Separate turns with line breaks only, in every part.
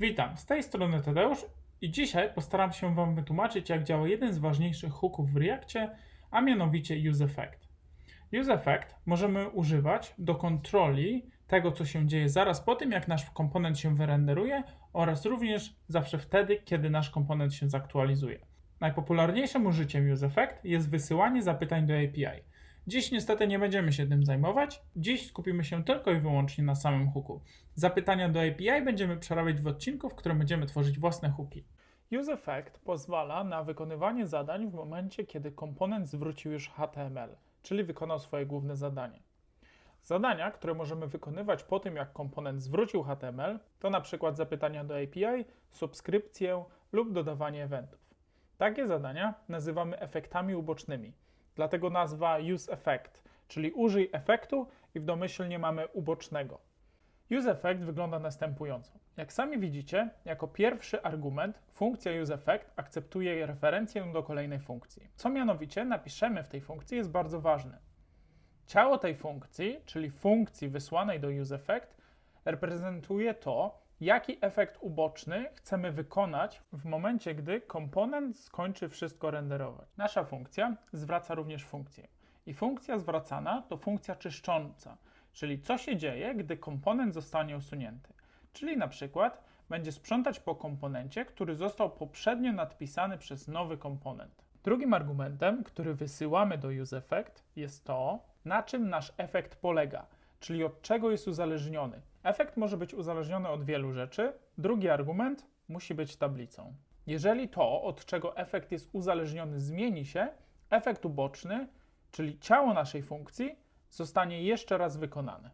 Witam, z tej strony Tadeusz i dzisiaj postaram się Wam wytłumaczyć, jak działa jeden z ważniejszych hooków w Reakcie, a mianowicie useEffect. UseEffect możemy używać do kontroli tego, co się dzieje zaraz po tym, jak nasz komponent się wyrenderuje oraz również zawsze wtedy, kiedy nasz komponent się zaktualizuje. Najpopularniejszym użyciem useEffect jest wysyłanie zapytań do API. Dziś niestety nie będziemy się tym zajmować. Dziś skupimy się tylko i wyłącznie na samym hooku. Zapytania do API będziemy przerabiać w odcinku, w którym będziemy tworzyć własne hooki. UseEffect pozwala na wykonywanie zadań w momencie, kiedy komponent zwrócił już HTML, czyli wykonał swoje główne zadanie. Zadania, które możemy wykonywać po tym, jak komponent zwrócił HTML, to na przykład zapytania do API, subskrypcję lub dodawanie eventów. Takie zadania nazywamy efektami ubocznymi. Dlatego nazwa useEffect, czyli użyj efektu i w domyślnie mamy ubocznego. UseEffect wygląda następująco. Jak sami widzicie, jako pierwszy argument funkcja useEffect akceptuje referencję do kolejnej funkcji. Co mianowicie napiszemy w tej funkcji jest bardzo ważne. Ciało tej funkcji, czyli funkcji wysłanej do useEffect, reprezentuje to, jaki efekt uboczny chcemy wykonać w momencie, gdy komponent skończy wszystko renderować. Nasza funkcja zwraca również funkcję. I funkcja zwracana to funkcja czyszcząca, czyli co się dzieje, gdy komponent zostanie usunięty. Czyli na przykład będzie sprzątać po komponencie, który został poprzednio nadpisany przez nowy komponent. Drugim argumentem, który wysyłamy do useEffect jest to, na czym nasz efekt polega, czyli od czego jest uzależniony. Efekt może być uzależniony od wielu rzeczy. Drugi argument musi być tablicą. Jeżeli to, od czego efekt jest uzależniony, zmieni się, efekt uboczny, czyli ciało naszej funkcji, zostanie jeszcze raz wykonany.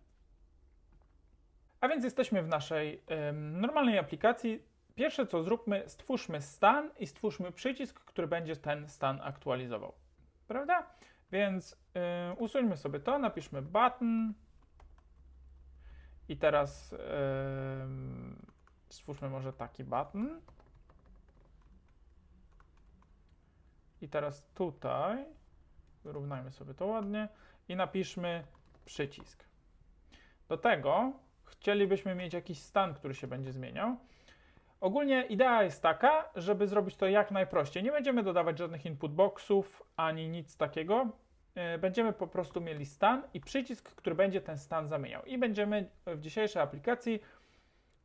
A więc jesteśmy w naszej ym, normalnej aplikacji. Pierwsze co zróbmy, stwórzmy stan i stwórzmy przycisk, który będzie ten stan aktualizował. Prawda? Więc yy, usuńmy sobie to, napiszmy button i teraz yy, stwórzmy może taki button. I teraz tutaj wyrównajmy sobie to ładnie i napiszmy przycisk. Do tego chcielibyśmy mieć jakiś stan, który się będzie zmieniał. Ogólnie idea jest taka, żeby zrobić to jak najprościej. Nie będziemy dodawać żadnych input boxów ani nic takiego. Yy, Będziemy po prostu mieli stan i przycisk, który będzie ten stan zamieniał. I będziemy w dzisiejszej aplikacji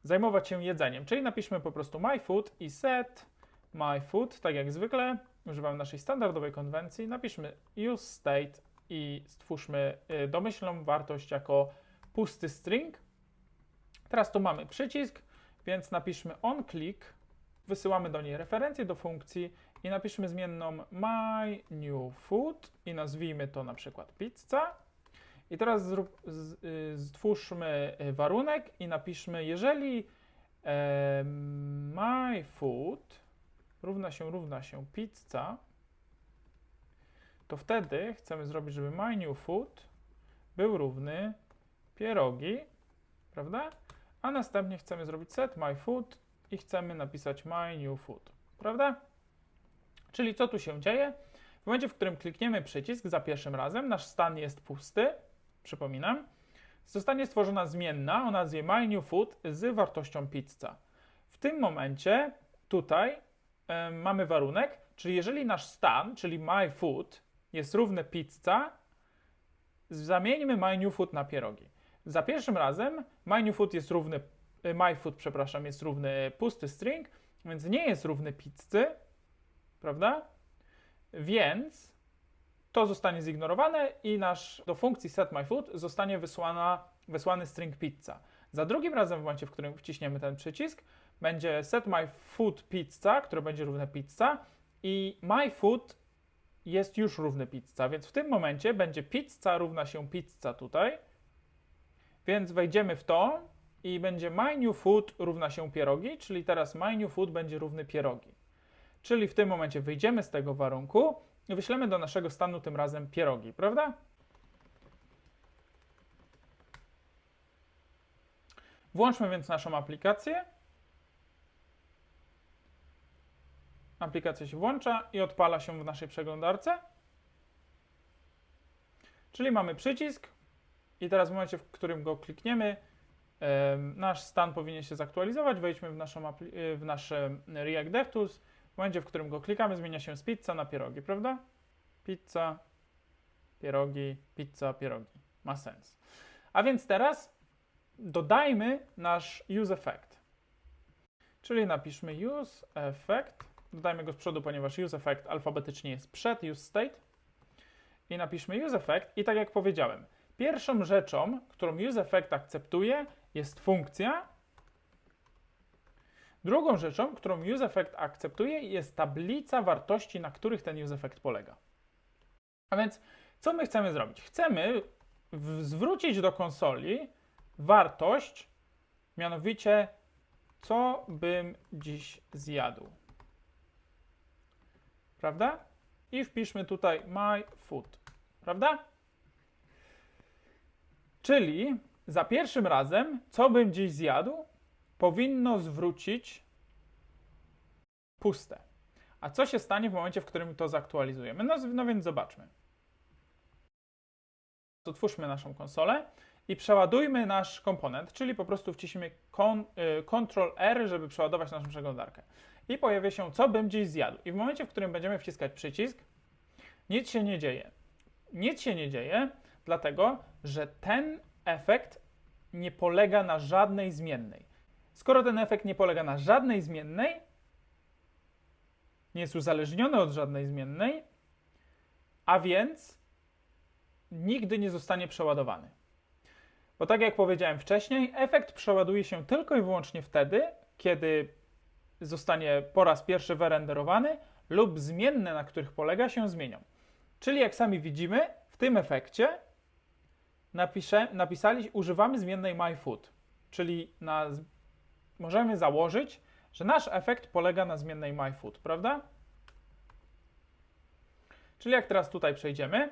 zajmować się jedzeniem. Czyli napiszmy po prostu myFood i set myFood, tak jak zwykle. Używamy naszej standardowej konwencji. Napiszmy useState i stwórzmy yy, domyślną wartość jako pusty string. Teraz tu mamy przycisk, więc napiszmy onClick, wysyłamy do niej referencję do funkcji i napiszmy zmienną myNewFood i nazwijmy to na przykład pizza. I teraz zrób, z, y, stwórzmy y, warunek i napiszmy, jeżeli e, myFood równa się równa się pizza, to wtedy chcemy zrobić, żeby myNewFood był równy pierogi, prawda? A następnie chcemy zrobić set myFood i chcemy napisać myNewFood, prawda? Czyli co tu się dzieje? W momencie, w którym klikniemy przycisk za pierwszym razem, nasz stan jest pusty, przypominam, zostanie stworzona zmienna o nazwie myNewFood z wartością pizza. W tym momencie tutaj e, mamy warunek, czyli jeżeli nasz stan, czyli myFood jest równy pizza, zamieńmy myNewFood na pierogi. Za pierwszym razem myNewFood jest równy, y, myFood, przepraszam, jest równy pusty string, więc nie jest równy pizzy, prawda? Więc to zostanie zignorowane i nasz do funkcji setMyFood zostanie wysłana, wysłany string pizza. Za drugim razem, w momencie, w którym wciśniemy ten przycisk, będzie setMyFoodPizza, które będzie równe pizza i myFood jest już równy pizza, więc w tym momencie będzie pizza równa się pizza tutaj, więc wejdziemy w to i będzie myNewFood równa się pierogi, czyli teraz myNewFood będzie równy pierogi. Czyli w tym momencie wyjdziemy z tego warunku i wyślemy do naszego stanu tym razem pierogi, prawda? Włączmy więc naszą aplikację. Aplikacja się włącza i odpala się w naszej przeglądarce. Czyli mamy przycisk i teraz w momencie, w którym go klikniemy, em, nasz stan powinien się zaktualizować. Wejdźmy w, naszą y, w nasze React DevTools. W momencie, w którym go klikamy, zmienia się z pizza na pierogi, prawda? Pizza, pierogi, pizza, pierogi. Ma sens. A więc teraz dodajmy nasz useEffect. Czyli napiszmy useEffect. Dodajmy go z przodu, ponieważ useEffect alfabetycznie jest przed useState. I napiszmy useEffect. I tak jak powiedziałem, pierwszą rzeczą, którą useEffect akceptuje, jest funkcja. Drugą rzeczą, którą useEffect akceptuje, jest tablica wartości, na których ten useEffect polega. A więc co my chcemy zrobić? Chcemy zwrócić do konsoli wartość, mianowicie co bym dziś zjadł. Prawda? I wpiszmy tutaj my food. Prawda? Czyli za pierwszym razem, co bym dziś zjadł, powinno zwrócić puste. A co się stanie w momencie, w którym to zaktualizujemy? No, no więc zobaczmy. Otwórzmy naszą konsolę i przeładujmy nasz komponent, czyli po prostu wciśnijmy kon, y, Ctrl R, żeby przeładować naszą przeglądarkę. I pojawia się, co bym dziś zjadł. I w momencie, w którym będziemy wciskać przycisk, nic się nie dzieje. Nic się nie dzieje, dlatego że ten efekt nie polega na żadnej zmiennej. Skoro ten efekt nie polega na żadnej zmiennej, nie jest uzależniony od żadnej zmiennej, a więc nigdy nie zostanie przeładowany. Bo tak jak powiedziałem wcześniej, efekt przeładuje się tylko i wyłącznie wtedy, kiedy zostanie po raz pierwszy wyrenderowany lub zmienne, na których polega, się zmienią. Czyli jak sami widzimy, w tym efekcie napisze, napisali, używamy zmiennej myFood, czyli na, możemy założyć, że nasz efekt polega na zmiennej myFood, prawda? Czyli jak teraz tutaj przejdziemy,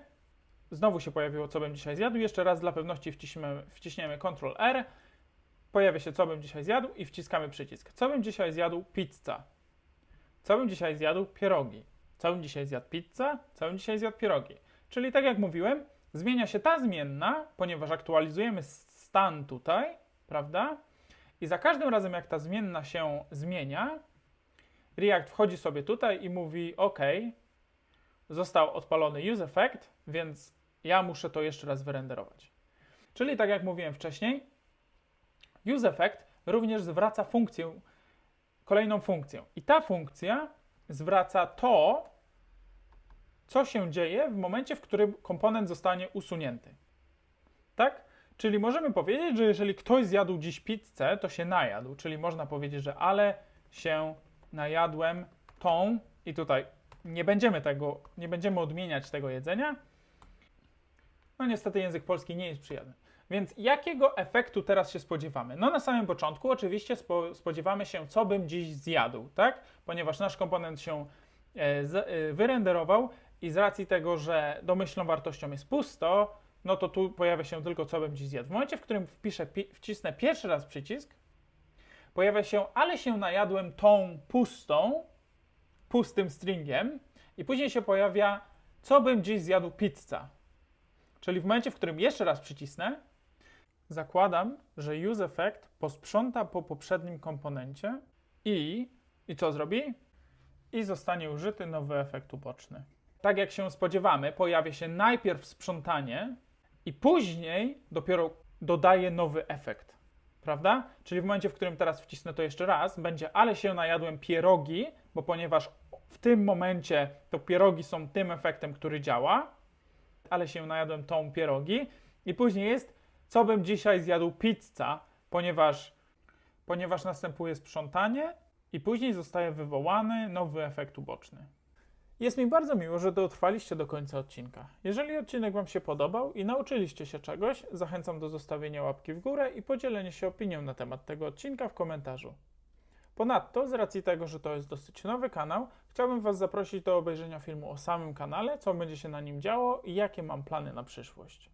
znowu się pojawiło, co bym dzisiaj zjadł. Jeszcze raz dla pewności wciśniemy, wciśniemy Ctrl R, pojawia się, co bym dzisiaj zjadł i wciskamy przycisk. Co bym dzisiaj zjadł? Pizza. Co bym dzisiaj zjadł? Pierogi. Co bym dzisiaj zjadł? Pizza. Co bym dzisiaj zjadł? Pierogi. Czyli tak jak mówiłem, zmienia się ta zmienna, ponieważ aktualizujemy stan tutaj, prawda? I za każdym razem, jak ta zmienna się zmienia, React wchodzi sobie tutaj i mówi: OK, został odpalony useEffect, więc ja muszę to jeszcze raz wyrenderować. Czyli tak jak mówiłem wcześniej, useEffect również zwraca funkcję, kolejną funkcję. I ta funkcja zwraca to, co się dzieje w momencie, w którym komponent zostanie usunięty. Tak? Czyli możemy powiedzieć, że jeżeli ktoś zjadł dziś pizzę, to się najadł. Czyli można powiedzieć, że ale się najadłem tą i tutaj nie będziemy tego, nie będziemy odmieniać tego jedzenia. No niestety język polski nie jest przyjazny. Więc jakiego efektu teraz się spodziewamy? No na samym początku oczywiście spo, spodziewamy się, co bym dziś zjadł, tak? Ponieważ nasz komponent się e, z, e, wyrenderował i z racji tego, że domyślną wartością jest pusto, no to tu pojawia się tylko, co bym dziś zjadł. W momencie, w którym wpiszę, pi, wcisnę pierwszy raz przycisk, pojawia się, ale się najadłem tą pustą, pustym stringiem i później się pojawia, co bym dziś zjadł pizza. Czyli w momencie, w którym jeszcze raz przycisnę, zakładam, że useEffect posprząta po poprzednim komponencie i, i co zrobi? I zostanie użyty nowy efekt uboczny. Tak jak się spodziewamy, pojawia się najpierw sprzątanie i później dopiero dodaje nowy efekt. Prawda? Czyli w momencie, w którym teraz wcisnę to jeszcze raz, będzie ale się najadłem pierogi, bo ponieważ w tym momencie to pierogi są tym efektem, który działa, ale się najadłem tą pierogi. I później jest, co bym dzisiaj zjadł pizza, ponieważ, ponieważ następuje sprzątanie i później zostaje wywołany nowy efekt uboczny. Jest mi bardzo miło, że dotrwaliście do końca odcinka. Jeżeli odcinek Wam się podobał i nauczyliście się czegoś, zachęcam do zostawienia łapki w górę i podzielenia się opinią na temat tego odcinka w komentarzu. Ponadto, z racji tego, że to jest dosyć nowy kanał, chciałbym Was zaprosić do obejrzenia filmu o samym kanale, co będzie się na nim działo i jakie mam plany na przyszłość.